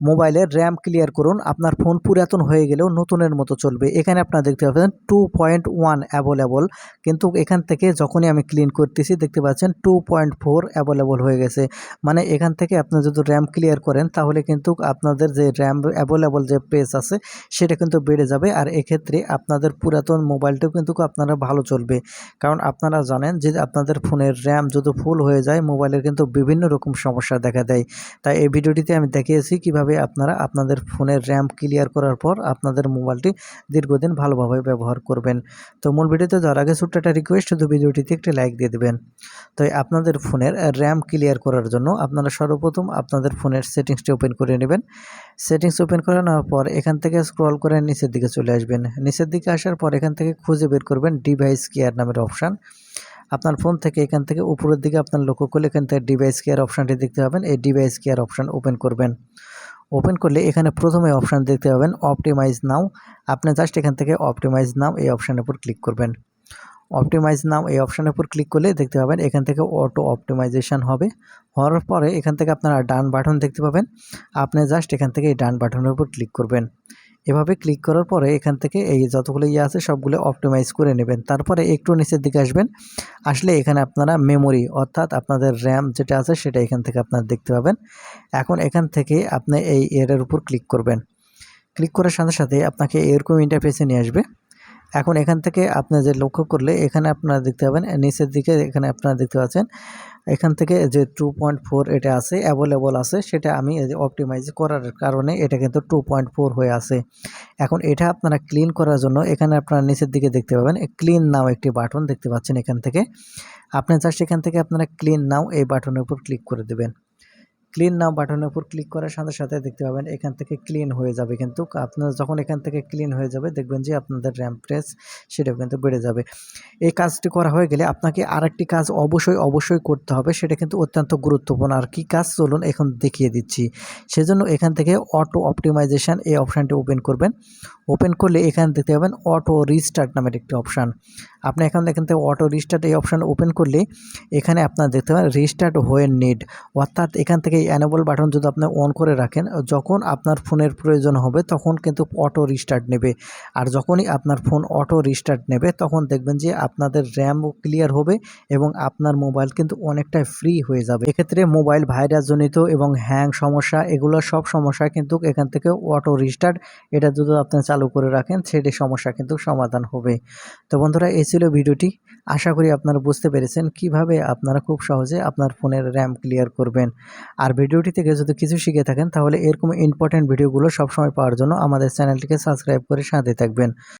মোবাইলের RAM clear করুন। আপনার ফোন পুরাতন হয়ে গেলেও নতুনের মতো চলবে। এখানে আপনারা দেখতে পাচ্ছেন টু পয়েন্ট ওয়ান অ্যাভেলেবল কিন্তু এখান থেকে যখনই আমি ক্লিন করতেছি, দেখতে পাচ্ছেন টু পয়েন্ট ফোর অ্যাভেলেবল হয়ে গেছে। মানে এখান থেকে আপনি যদি র্যাম ক্লিয়ার করেন, তাহলে কিন্তু আপনাদের যে র্যাম অ্যাভেলেবল যে পেজ আছে, সেটা কিন্তু বেড়ে যাবে। আর এক্ষেত্রে আপনাদের পুরাতন মোবাইলটাও কিন্তু আপনারা ভালো চলবে। কারণ আপনারা জানেন যে আপনাদের ফোনের র্যাম যদি ফুল হয়ে যায়, মোবাইলের কিন্তু বিভিন্ন রকম সমস্যা দেখা দেয়। তাই এই ভিডিওটিতে আমি দেখিয়েছি কীভাবে আপনারা আপনাদের ফোনের র্যাম ক্লিয়ার করার পর আপনাদের মোবাইলটি দীর্ঘদিন ভালোভাবে ব্যবহার করবেন। তো মূল ভিডিওতে যাওয়ার আগে ছোট্ট একটা রিকোয়েস্ট শুধু ভিডিওটিতে একটি লাইক দিয়ে দেবেন। তো আপনাদের ফোনের র্যাম ক্লিয়ার করার জন্য আপনারা সর্বপ্রথম আপনাদের ফোনের সেটিংসটি ওপেন করে নেবেন। সেটিংস ওপেন করে নেওয়ার পর এখান থেকে স্ক্রল করে নিচের দিকে চলে আসবেন। নিচের দিকে আসার পর এখান থেকে খুঁজে বের করবেন ডিভাইস কেয়ার নামের অপশান আপনার ফোন থেকে এখান থেকে উপরের দিকে আপনার লক্ষ্য করলে এখান থেকে ডিভাইস কেয়ার অপশানটি দেখতে পাবেন। এই ডিভাইস কেয়ার অপশান ওপেন করবেন। ওপেন করলে এখানে প্রথমে অপশান দেখতে পাবেন অপটিমাইজ নাও আপনি জাস্ট এখান থেকে অপটিমাইজ নাও এই অপশানের উপর ক্লিক করবেন। অপটিমাইজ নাও এই অপশানের উপর ক্লিক করলে দেখতে পাবেন এখান থেকে অটো অপটিমাইজেশান হবে। হওয়ার পরে এখান থেকে আপনারা ডান বাটন দেখতে পাবেন। আপনি জাস্ট এখান থেকে এই ডান বাটনের উপর ক্লিক করবেন। এভাবে ক্লিক করার পরে এখান থেকে এই যতগুলো ইয়ে আছে সবগুলো অপটিমাইজ করে নেবেন। তারপরে একটু নিচের দিকে আসবেন। আসলে এখানে আপনারা মেমোরি অর্থাৎ আপনাদের র্যাম যেটা আছে সেটা এখান থেকে আপনারা দেখতে পাবেন। এখন এখান থেকে আপনি এই এর উপর ক্লিক করবেন। ক্লিক করার সাথে সাথে আপনাকে এরকম ইন্টারফেসে নিয়ে আসবে। এখন এখান থেকে আপনি যে লক্ষ্য করলে, এখানে আপনারা দেখতে পাবেন নিচের দিকে এখানে আপনারা দেখতে পাচ্ছেন, এখান থেকে যে টু পয়েন্ট ফোর এটা আছে অ্যাভেলেবল আছে, সেটা আমি অপটিমাইজ করার কারণে এটা কিন্তু টু পয়েন্ট ফোর হয়ে আছে। এখন এটা আপনারা ক্লিন করার জন্য এখানে আপনারা নিচের দিকে দেখতে পাবেন ক্লিন নাও একটি বাটন দেখতে পাচ্ছেন এখান থেকে। আপনি জাস্ট এখান থেকে আপনারা ক্লিন নাও এই বাটনের উপর ক্লিক করে দেবেন। ক্লিন নাও বাটনের উপর ক্লিক করার সাথে সাথে দেখতে পাবেন এখান থেকে ক্লিন হয়ে যাবে কিন্তু আপনার যখন এখান থেকে ক্লিন হয়ে যাবে দেখবেন যে আপনাদের র্যাম প্রেস সেটাও কিন্তু বেড়ে যাবে। এই কাজটি করা হয়ে গেলে আপনাকে আরেকটি কাজ অবশ্যই অবশ্যই করতে হবে সেটা কিন্তু অত্যন্ত গুরুত্বপূর্ণ। আর কি কাজ? চলুন এখন দেখিয়ে দিচ্ছি। সেজন্য এখান থেকে অটো অপটিমাইজেশান এই অপশানটি ওপেন করবেন। ওপেন করলে এখানে দেখতে পাবেন অটো রিস্টার্ট নামের একটি অপশান আপনি এখান এখান থেকে অটো রিস্টার্ট এই অপশান ওপেন করলে এখানে আপনার দেখতে পাবেন রিস্টার্ট হোয়েন নিড অর্থাৎ এখান থেকে এই অ্যানেবল বাটন যদি আপনি অন করে রাখেন, যখন আপনার ফোনের প্রয়োজন হবে, তখন কিন্তু অটো রিস্টার্ট নেবে। আর যখনই আপনার ফোন অটো রিস্টার্ট নেবে, তখন দেখবেন যে আপনাদের র্যামও ক্লিয়ার হবে এবং আপনার মোবাইল কিন্তু অনেকটাই ফ্রি হয়ে যাবে। এক্ষেত্রে মোবাইল ভাইরাসজনিত এবং হ্যাং সমস্যা, এগুলো সব সমস্যা কিন্তু এখান থেকে অটো রিস্টার্ট এটা যদি আপনি চালু করে রাখেন, সেটি সমস্যা কিন্তু সমাধান হবে। তো বন্ধুরা, এই ছিল ভিডিওটি। আশা করি আপনারা বুঝতে পেরেছেন কীভাবে আপনারা খুব সহজে আপনার ফোনের র্যাম ক্লিয়ার করবেন। আর ভিডিওটি থেকে যদি কিছু শিখে থাকেন, তাহলে এরকম ইম্পর্টেন্ট ভিডিওগুলো সবসময় পাওয়ার জন্য আমাদের চ্যানেলটিকে সাবস্ক্রাইব করে সাথে থাকবেন।